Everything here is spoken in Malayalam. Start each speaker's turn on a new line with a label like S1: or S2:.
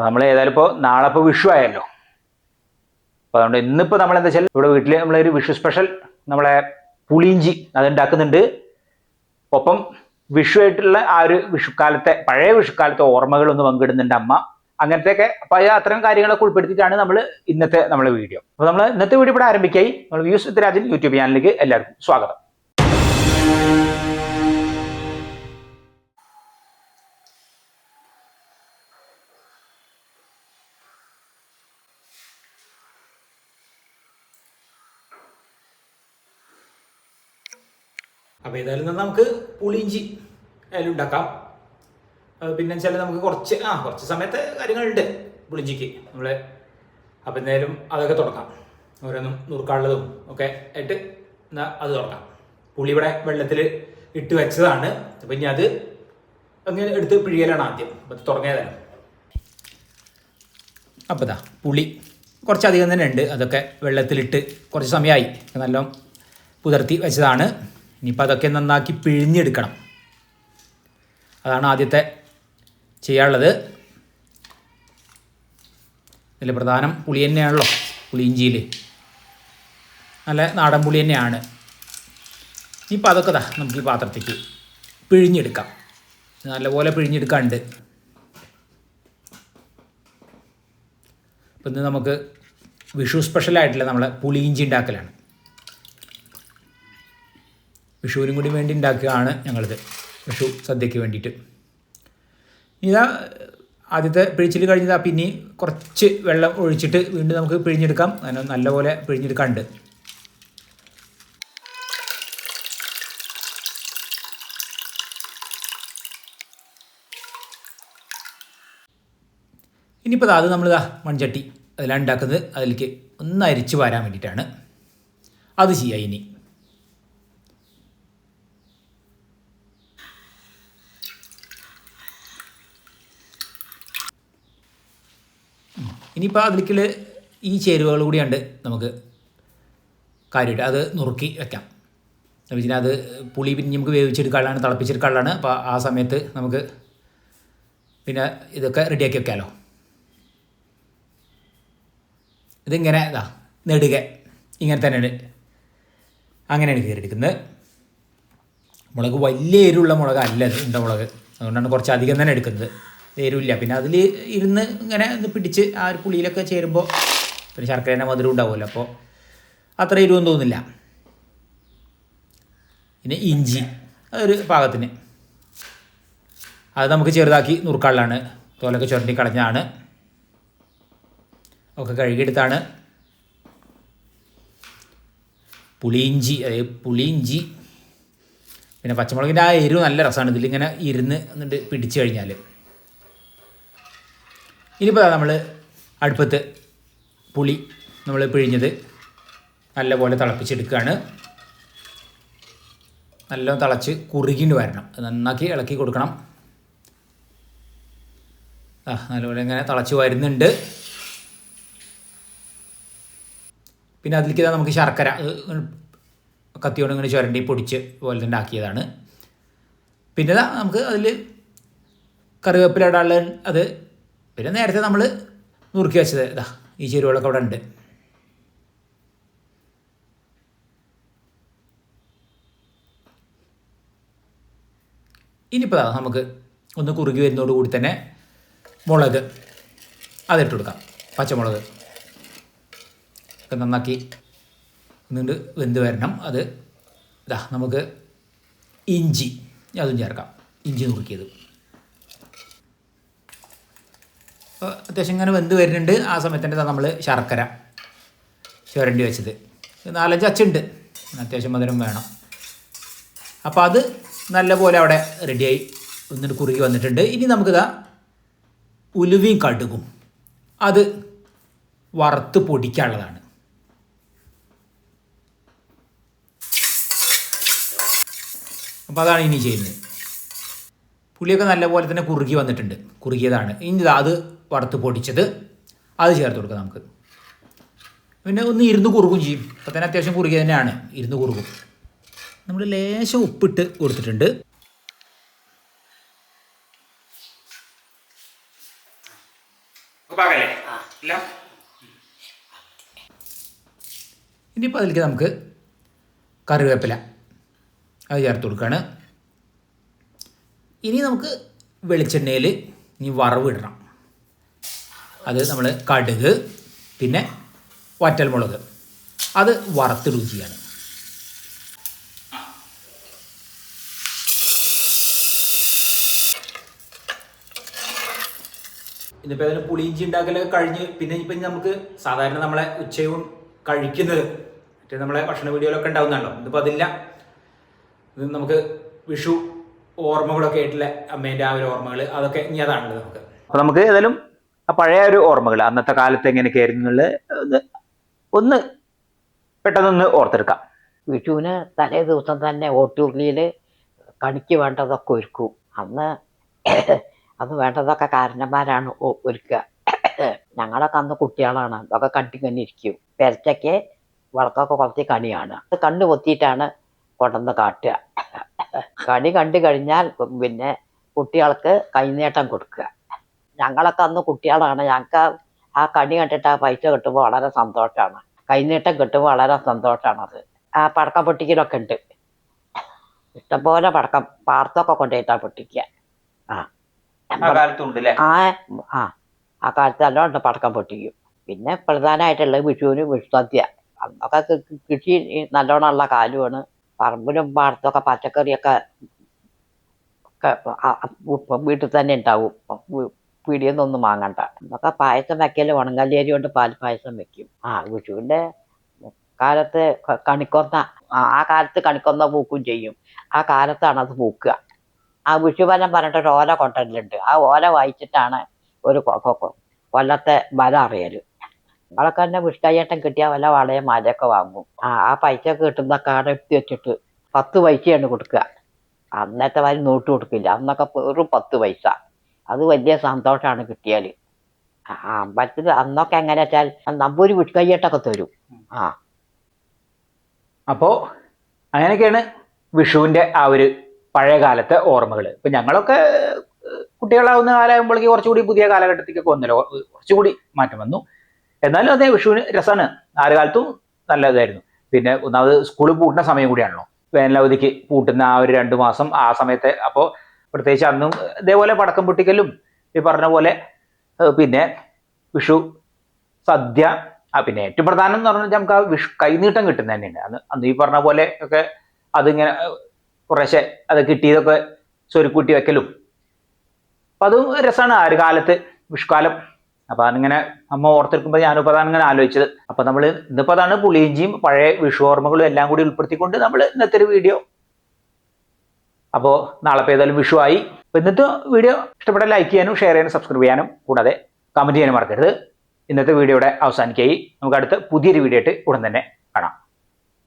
S1: അപ്പോൾ നമ്മൾ ഏതായാലും ഇപ്പോൾ നാളെ ഇപ്പോൾ വിഷു ആയല്ലോ. അപ്പോൾ അതുകൊണ്ട് ഇന്നിപ്പോൾ നമ്മൾ എന്താ വെച്ചാൽ ഇവിടെ വീട്ടിൽ നമ്മളൊരു വിഷു സ്പെഷ്യൽ നമ്മളെ പുളിയിഞ്ചി അത് ഉണ്ടാക്കുന്നുണ്ട് ഒപ്പം വിഷു ആയിട്ടുള്ള ആ ഒരു വിഷുക്കാലത്തെ പഴയ വിഷുക്കാലത്തെ ഓർമ്മകളൊന്ന് പങ്കിടുന്നുണ്ട് അമ്മ. അങ്ങനത്തെയൊക്കെ പല അത്തരം കാര്യങ്ങളൊക്കെ ഉൾപ്പെടുത്തിയിട്ടാണ് നമ്മൾ ഇന്നത്തെ നമ്മളെ വീഡിയോ. അപ്പോൾ നമ്മൾ ഇന്നത്തെ വീഡിയോ ഇവിടെ ആരംഭിക്കായി. നമ്മൾ വ്യൂസ് രാജൻ യൂട്യൂബ് ചാനലിലേക്ക് എല്ലാവർക്കും സ്വാഗതം. അപ്പോൾ ഏതായാലും നമുക്ക് പുളിയിഞ്ചി അതിൽ ഉണ്ടാക്കാം. പിന്നെ വെച്ചാൽ നമുക്ക് കുറച്ച് ആ കുറച്ച് സമയത്ത് കാര്യങ്ങളുണ്ട് പുളിഞ്ചിക്ക് നമ്മൾ അപ്പോൾ എന്തായാലും അതൊക്കെ തുടങ്ങാം. ഓരോന്നും നുറുക്കാനുള്ളതും ഒക്കെ ആയിട്ട് എന്നാൽ അത് തുടങ്ങാം. പുളി ഇവിടെ വെള്ളത്തിൽ ഇട്ട് വെച്ചതാണ്. അപ്പം ഇനി അത് അങ്ങനെ എടുത്ത് പിഴിയലാണ് ആദ്യം. അപ്പം തുടങ്ങിയതാണ് അപ്പം ഇതാ പുളി കുറച്ചധികം തന്നെ ഉണ്ട്. അതൊക്കെ വെള്ളത്തിലിട്ട് കുറച്ച് സമയമായി. നല്ല പുതിർത്തി വെച്ചതാണ്. ഇനിയിപ്പോൾ അതൊക്കെ നന്നാക്കി പിഴിഞ്ഞെടുക്കണം. അതാണ് ആദ്യത്തെ ചെയ്യാനുള്ളത്. ഇതിൽ പ്രധാനം പുളി തന്നെയാണല്ലോ പുളിയിഞ്ചിയിൽ നല്ല നാടൻ പുളി തന്നെയാണ്. ഇനിയിപ്പോൾ അതൊക്കെ താ നമുക്ക് ഈ പാത്രത്തേക്ക് പിഴിഞ്ഞെടുക്കാം. നല്ലപോലെ പിഴിഞ്ഞെടുക്കാണ്ട് ഇപ്പം ഇന്ന് നമുക്ക് വിഷു സ്പെഷ്യലായിട്ടുള്ള നമ്മളെ പുളിയിഞ്ചി ഉണ്ടാക്കലാണ്. വിഷുവിനും കൂടി വേണ്ടി ഉണ്ടാക്കുകയാണ് ഞങ്ങളിത്. വിഷു സദ്യയ്ക്ക് വേണ്ടിയിട്ട്. ഇതാ ആദ്യത്തെ പിഴിച്ചിൽ കഴിഞ്ഞതാ. പിന്നെ കുറച്ച് വെള്ളം ഒഴിച്ചിട്ട് വീണ്ടും നമുക്ക് പിഴിഞ്ഞെടുക്കാം. അങ്ങനെ നല്ലപോലെ പിഴിഞ്ഞെടുക്കാണ്ട്. ഇനിയിപ്പോൾ അത് നമ്മൾ ഇതാ മൺചട്ടി അതിലാണ് ഉണ്ടാക്കുന്നത്. അതിലേക്ക് ഒന്ന് അരിച്ച് വരാൻ വേണ്ടിയിട്ടാണ്. അത് ചെയ്യാം ഇനി. ഇനിയിപ്പോൾ അതിലേക്ക് ഈ ചേരുവകൾ കൂടിയുണ്ട് നമുക്ക് കാര്യമായിട്ട്. അത് നുറുക്കി വെക്കാം. വെച്ചാൽ അത് പുളി പിന്നെ നമുക്ക് വേവിച്ചെടുക്കാനുള്ളതാണ് തിളപ്പിച്ചെടുക്കാനുള്ളതാണ് അപ്പോൾ ആ സമയത്ത് നമുക്ക് പിന്നെ ഇതൊക്കെ റെഡിയാക്കി വെക്കാമല്ലോ ഇതിങ്ങനെ ഇതാ നെടുക. ഇങ്ങനെ തന്നെയാണ്. അങ്ങനെയാണ് കയറിയെടുക്കുന്നത് മുളക് വലിയ എരിവുള്ള മുളക് അല്ല ഇത് ഉണ്ട മുളക്. അതുകൊണ്ടാണ് കുറച്ച് അധികം തന്നെ എടുക്കുന്നത്. എരിവില്ല പിന്നെ അതിൽ ഇരുന്ന് ഇങ്ങനെ ഇത് പിടിച്ച് ആ ഒരു പുളിയിലൊക്കെ ചേരുമ്പോൾ പിന്നെ ശർക്കരേന്റെ മധുരം ഉണ്ടാവുമല്ലോ. അപ്പോൾ അത്ര എരിവൊന്നും തോന്നില്ല. പിന്നെ ഇഞ്ചി അതൊരു പാകത്തിന്. അത് നമുക്ക് ചെറുതാക്കി നുറുക്കാളിലാണ് തോലൊക്കെ ചുരണ്ടി കളഞ്ഞാണ് ഒക്കെ കഴുകിയെടുത്താണ്. പുളിയിഞ്ചി അതായത് പുളിയിഞ്ചി. പിന്നെ പച്ചമുളകിന്റെ ആ എരിവ് നല്ല രസമാണ്. ഇതിലിങ്ങനെ ഇരുന്ന് എന്നിട്ട് പിടിച്ചു കഴിഞ്ഞാൽ ഇനിയിപ്പോൾ നമ്മൾ അടുപ്പത്ത് പുളി നമ്മൾ പിഴിഞ്ഞത് നല്ലപോലെ തിളപ്പിച്ചെടുക്കുകയാണ്. നല്ല തിളച്ച് കുറുകിണ്ട് വരണം. നന്നാക്കി ഇളക്കി കൊടുക്കണം. ആ നല്ലപോലെ ഇങ്ങനെ തിളച്ച് വരുന്നുണ്ട്. പിന്നെ അതിലേക്ക് നമുക്ക് ശർക്കര കത്തിയോണ്ട് ഇങ്ങനെ ചുരണ്ടി പൊടിച്ച് പോലെ തന്നെ ആക്കിയതാണ്. പിന്നെ നമുക്ക് അതിൽ കറിവേപ്പില ഇടാനുള്ള അത് പിന്നെ നേരത്തെ നമ്മൾ നുറുക്കി വെച്ചത് ഇതാ ഈ ചേരുവകളൊക്കെ അവിടെ ഉണ്ട്. ഇനിയിപ്പോൾ നമുക്ക് ഒന്ന് കുറുകി വരുന്നതോട് കൂടി തന്നെ മുളക് അതിട്ട് കൊടുക്കാം. പച്ചമുളക് നന്നാക്കി എന്നിട്ട് വെന്ത് വരണം. അത് ഇതാ നമുക്ക് ഇഞ്ചി അതും ചേർക്കാം. ഇഞ്ചി നുറുക്കിയത് അപ്പോൾ അത്യാവശ്യം ഇങ്ങനെ വെന്ത് വരുന്നുണ്ട്. ആ സമയത്തിന്റെ നമ്മൾ ശർക്കര ചുരണ്ടി വെച്ചത്. നാലഞ്ച് അച്ചുണ്ട്. അത്യാവശ്യം മധുരം വേണം. അപ്പോൾ അത് നല്ലപോലെ അവിടെ റെഡിയായി എന്നിട്ട് കുറുകി വന്നിട്ടുണ്ട്. ഇനി നമുക്കിതാ ഉലുവയും കടുകും. അത് വറുത്ത് പൊടിക്കാനുള്ളതാണ്. അപ്പോൾ അതാണ് ഇനി ചെയ്യുന്നത്. പുളിയൊക്കെ നല്ലപോലെ തന്നെ കുറുകി വന്നിട്ടുണ്ട്. കുറുകിയതാണ്. ഇനി അത് വറുത്ത് പൊടിച്ചത് അത് ചേർത്ത് കൊടുക്കാം നമുക്ക്. പിന്നെ ഒന്ന് ഇരുന്ന് കുറുകും ചെയ്യും. അപ്പം തന്നെ അത്യാവശ്യം കുറുകിയ തന്നെയാണ്. ഇരുന്ന് കുറുകും. നമ്മൾ ലേശം ഉപ്പിട്ട് കൊടുത്തിട്ടുണ്ട്.
S2: ഇനിയിപ്പോൾ അതിലേക്ക് നമുക്ക് കറിവേപ്പില അത് ചേർത്ത് കൊടുക്കുകയാണ്. ഇനി നമുക്ക് വെളിച്ചെണ്ണയിൽ ഇനി വറവ് ഇടണം. അത് നമ്മൾ കടുക് പിന്നെ വറ്റൽമുളക്. അത് വറുത്ത് രുചിയാണ് ഇന്നിപ്പോൾ അതിന് പുളിയിഞ്ചി ഉണ്ടാക്കലൊക്കെ കഴിഞ്ഞ് പിന്നെ ഇപ്പം നമുക്ക് സാധാരണ നമ്മളെ ഉച്ചയും കഴിക്കുന്നത് മറ്റേ നമ്മളെ ഭക്ഷണ വീഡിയോയിലൊക്കെ ഉണ്ടാവുന്നുണ്ടോ ഇതിപ്പോൾ അതില്ല. ഇത് നമുക്ക് വിഷു ഓർമ്മകളൊക്കെ ആയിട്ടുള്ള അമ്മേന്റെ ആ ഒരു ഓർമ്മകൾ അതൊക്കെ ഇനി അതാണല്ലോ നമുക്ക്.
S1: അപ്പൊ നമുക്ക് ഏതായാലും പഴയ ഒരു ഓർമ്മകൾ അന്നത്തെ കാലത്ത് എങ്ങനെയൊക്കെ ആയിരുന്നു എന്നുള്ളത് ഒന്ന് പെട്ടെന്നൊന്ന് ഓർത്തെടുക്കാം.
S3: വിഷുവിന് തലേ ദിവസം തന്നെ ഓട്ടുരുളിയിൽ കണിക്ക് വേണ്ടതൊക്കെ ഒരുക്കും. അന്ന് അത് വേണ്ടതൊക്കെ കാരണന്മാരാണ് ഒരുക്കുക. ഞങ്ങളൊക്കെ അന്ന് കുട്ടികളാണ്. അതൊക്കെ കണ്ടിങ്ങനെ ഇരിക്കും. പെരച്ചയ്ക്ക് വളക്കൊക്കെ കുറച്ച് കണിയാണ്. അത് കണ്ണ് പൊത്തിയിട്ടാണ് കൊണ്ടുവന്ന് കാട്ടുക. കണി കണ്ടു കഴിഞ്ഞാൽ പിന്നെ കുട്ടികൾക്ക് കൈനീട്ടം കൊടുക്കുക. ഞങ്ങളൊക്കെ അന്ന് കുട്ടികളാണ്. ഞങ്ങൾക്ക് ആ കണി കണ്ടിട്ട് ആ പൈസ കിട്ടുമ്പോൾ വളരെ സന്തോഷമാണ്. കൈനീട്ടം കിട്ടുമ്പോൾ വളരെ സന്തോഷമാണ് അത് ആ പടക്കം പൊട്ടിക്കലൊക്കെ ഉണ്ട്. ഇഷ്ടംപോലെ പടക്കം പാർത്തൊക്കെ കൊണ്ടുപോയിട്ടാ പൊട്ടിക്കുക. ആ.
S1: ആ
S3: ആ ആ. കാലത്ത് നല്ലോണം പടക്കം പൊട്ടിക്കും. പിന്നെ പ്രധാനമായിട്ടുള്ളത് വിഷുവിന് വിഷുസദ്യ അന്നൊക്കെ കൃഷി നല്ലോണമുള്ള കാലമാണ്. പറമ്പിലും പാടത്തൊക്കെ പച്ചക്കറിയൊക്കെ ഒക്കെ വീട്ടിൽ തന്നെ ഉണ്ടാവും. പീടിയിൽ നിന്നൊന്നും വാങ്ങണ്ട. എന്നൊക്കെ പായസം വെക്കൽ ഉണങ്ങല്ലേരി കൊണ്ട് പാൽ പായസം വെക്കും. ആ വിഷുവിന്റെ കാലത്ത് കണിക്കൊന്ന ആ കാലത്ത് കണിക്കൊന്ന പൂക്കും ചെയ്യും. ആ കാലത്താണ് അത് പൂക്കുക. ആ വിഷുവനം പറഞ്ഞിട്ട് ഒരു ഓല കൊണ്ടല്ലുണ്ട് ആ ഓല വായിച്ചിട്ടാണ് ഒരു കൊല്ലത്തെ ബലം അറിയൽ. നമ്മളൊക്കെ തന്നെ വിഷ്കയ്യേട്ടം കിട്ടിയ വല്ല വളയും മാലയൊക്കെ വാങ്ങും. ആ ആ പൈസ കിട്ടുന്ന കാർഡ് എടുത്ത് വെച്ചിട്ട് പത്ത് പൈസയാണ് കൊടുക്കുക. അന്നത്തെ വാരി നോട്ട് കൊടുക്കില്ല. അന്നൊക്കെ വെറും പത്ത് പൈസ. അത് വലിയ സന്തോഷമാണ് കിട്ടിയാൽ ആ അമ്പലത്തിൽ അന്നൊക്കെ എങ്ങനെ വെച്ചാൽ നമ്പൂരി വിഷ്കയ്യേട്ടൊക്കെ തരും. ആ.
S1: അപ്പോ അങ്ങനെയൊക്കെയാണ് വിഷുവിന്റെ ആ ഒരു പഴയ കാലത്തെ ഓർമ്മകൾ ഇപ്പൊ ഞങ്ങളൊക്കെ കുട്ടികളാവുന്ന കാലമാകുമ്പോഴേക്ക് കുറച്ചുകൂടി പുതിയ കാലഘട്ടത്തിലേക്ക് വന്നല്ലോ. കുറച്ചുകൂടി മാറ്റം വന്നു. എന്നാലും അതേ വിഷുവിന് രസമാണ്. ആ കാലത്തും നല്ലതായിരുന്നു. പിന്നെ ഒന്നാമത് സ്കൂൾ പൂട്ടുന്ന സമയം കൂടിയാണല്ലോ. വേനലവധിക്ക് പൂട്ടുന്ന ആ ഒരു രണ്ട് മാസം ആ സമയത്തെ അപ്പോൾ പ്രത്യേകിച്ച് അന്നും ഇതേപോലെ പടക്കം പൊട്ടിക്കലും ഈ പറഞ്ഞ പോലെ പിന്നെ വിഷു സദ്യ ആ പിന്നെ ഏറ്റവും പ്രധാനം എന്ന് പറഞ്ഞാൽ നമുക്ക് ആ വിഷു കൈനീട്ടം കിട്ടുന്ന തന്നെയാണ്. അന്ന് അന്ന് ഈ പറഞ്ഞ പോലെ ഒക്കെ അതിങ്ങനെ കുറേശ്ശെ അത് കിട്ടിയതൊക്കെ സ്വരുക്കൂട്ടി വെക്കലും. അപ്പൊ അതും രസമാണ് ആ ഒരു കാലത്ത് വിഷുക്കാലം. അപ്പൊ അതിങ്ങനെ അമ്മ ഓർത്തെടുക്കുമ്പോൾ ഞാനിപ്പോൾ അതാണ് ഇങ്ങനെ ആലോചിച്ചത്. അപ്പൊ നമ്മൾ ഇന്നിപ്പോൾ അതാണ് പുളിയിഞ്ചിയും പഴയ വിഷു ഓർമ്മകളും എല്ലാം കൂടി ഉൾപ്പെടുത്തിക്കൊണ്ട് നമ്മൾ ഇന്നത്തെ ഒരു വീഡിയോ. അപ്പോൾ നാളെ ഏതായാലും വിഷു ആയി. അപ്പോൾ ഇന്നത്തെ വീഡിയോ ഇഷ്ടപ്പെട്ട ലൈക്ക് ചെയ്യാനും ഷെയർ ചെയ്യാനും സബ്സ്ക്രൈബ് ചെയ്യാനും കൂടാതെ കമന്റ് ചെയ്യാനും മറക്കരുത്. ഇന്നത്തെ വീഡിയോയുടെ അവസാനിക്കായി. നമുക്ക് അടുത്ത പുതിയൊരു വീഡിയോ ആയിട്ട് ഉടൻ തന്നെ